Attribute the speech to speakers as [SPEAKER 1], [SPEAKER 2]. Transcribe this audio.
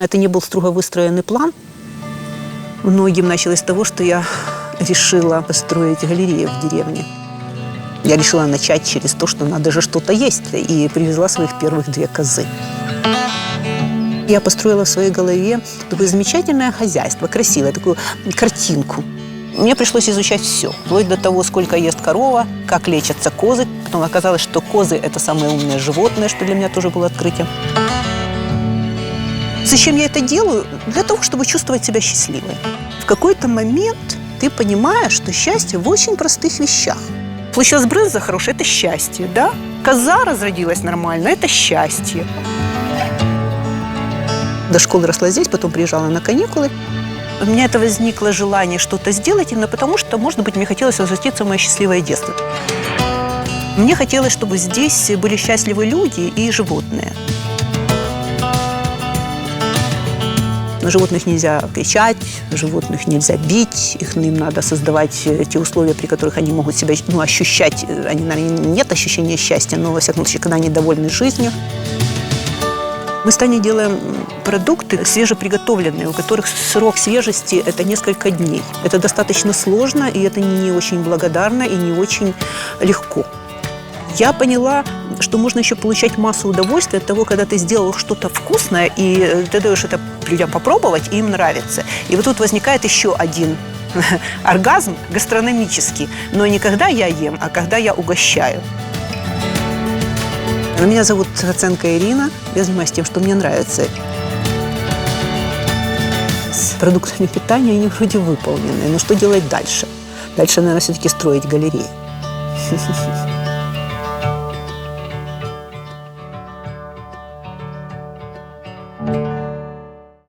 [SPEAKER 1] Это не был строго выстроенный план. Многим началось с того, что я решила построить галерею в деревне. Я решила начать через то, что надо же что-то есть, и привезла своих первых две козы. Я построила в своей голове такое замечательное хозяйство, красивое, такую картинку. Мне пришлось изучать все, вплоть до того, сколько ест корова, как лечатся козы. Потом оказалось, что козы – это самое умное животное, что для меня тоже было открытием. Зачем я это делаю? Для того, чтобы чувствовать себя счастливой. В какой-то момент ты понимаешь, что счастье в очень простых вещах. Получилась брынза хорошая – это счастье, да? Коза разродилась нормально – это счастье. До школы росла здесь, потом приезжала на каникулы. У меня это возникло желание что-то сделать, именно потому что, может быть, мне хотелось возвратиться в мое счастливое детство. Мне хотелось, чтобы здесь были счастливы люди и животные. Животных нельзя кричать, животных нельзя бить, их им надо создавать э, те условия, при которых они могут себя ну, ощущать. Они, наверное, нет ощущения счастья, но, во всяком случае, когда они довольны жизнью. Мы с Таней делаем продукты свежеприготовленные, у которых срок свежести – это несколько дней. Это достаточно сложно, и это не очень благодарно, и не очень легко. Я поняла, что можно еще получать массу удовольствия от того, когда ты сделал что-то вкусное, и э, ты даешь это людям попробовать, и им нравится. И вот тут возникает еще один оргазм гастрономический. Но не когда я ем, а когда я угощаю. Меня зовут Оценка Ирина. Я занимаюсь тем, что мне нравится. С продуктами питания они вроде выполнены. Но что делать дальше? Дальше, наверное, все-таки строить галереи.